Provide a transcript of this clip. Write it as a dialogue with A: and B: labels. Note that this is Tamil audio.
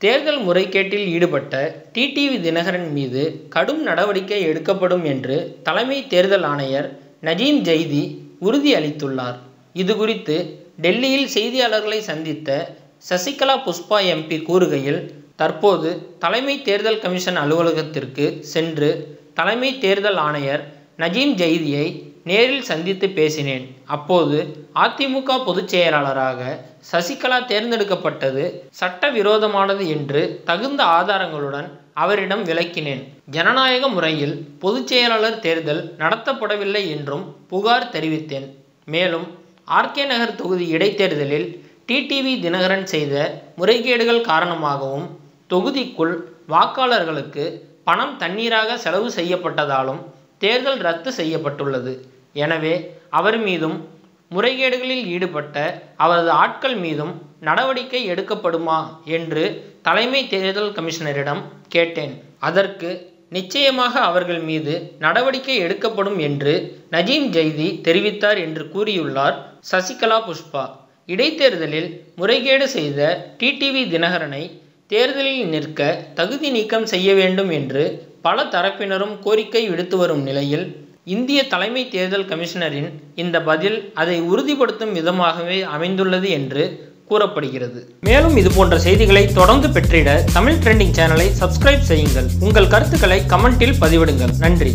A: தேர்தல் முறைகேட்டில் ஈடுபட்ட டிடிவி தினகரன் மீது கடும் நடவடிக்கை எடுக்கப்படும் என்று தலைமை தேர்தல் ஆணையர் நஜீம் ஜெய்தி உறுதி அளித்துள்ளார் இதுகுறித்து டெல்லியில் செய்தியாளர்களை சந்தித்த சசிகலா புஷ்பா எம்பி கூறுகையில் தற்போது தலைமை தேர்தல் கமிஷன் அலுவலகத்திற்கு சென்று தலைமை தேர்தல் ஆணையர் நஜீம் ஜெய்தியை நேரில் சந்தித்து பேசினேன். அப்போது அதிமுக பொதுச் செயலாளராக சசிகலா தேர்ந்தெடுக்கப்பட்டது சட்டவிரோதமானது என்று தகுந்த ஆதாரங்களுடன் அவரிடம் விளக்கினேன். ஜனநாயக முறையில் பொதுச் செயலாளர் தேர்தல் நடத்தப்படவில்லை என்றும் புகார் தெரிவித்தேன். மேலும் ஆர்கே நகர் தொகுதி இடைத்தேர்தலில் டிடிவி தினகரன் செய்த முறைகேடுகள் காரணமாகவும் தொகுதிக்குள் வாக்காளர்களுக்கு பணம் தண்ணீராக செலவு செய்யப்பட்டதாலும் தேர்தல் ரத்து செய்யப்பட்டுள்ளது. எனவே அவர் மீதும் முறைகேடுகளில் ஈடுபட்ட அவரது ஆட்கள் மீதும் நடவடிக்கை எடுக்கப்படுமா என்று தலைமை தேர்தல் கமிஷனரிடம் கேட்டேன். அதற்கு நிச்சயமாக அவர்கள் மீது நடவடிக்கை எடுக்கப்படும் என்று நஜீம் ஜெய்தி தெரிவித்தார் என்று கூறியுள்ளார் சசிகலா புஷ்பா. இடைத்தேர்தலில் முறைகேடு செய்த டிடிவி தினகரனை தேர்தலில் நிற்க தகுதி நீக்கம் செய்ய வேண்டும் என்று பல தரப்பினரும் கோரிக்கை விடுத்து வரும் நிலையில் இந்திய தலைமை தேர்தல் கமிஷனரின் இந்த பதில் அதை உறுதிப்படுத்தும் விதமாகவே அமைந்துள்ளது என்று கூறப்படுகிறது. மேலும் இது போன்ற செய்திகளை தொடர்ந்து பெற்றிட தமிழ் ட்ரெண்டிங் சேனலை சப்ஸ்கிரைப் செய்யுங்கள். உங்கள் கருத்துக்களை கமெண்டில் பதிவிடுங்கள். நன்றி.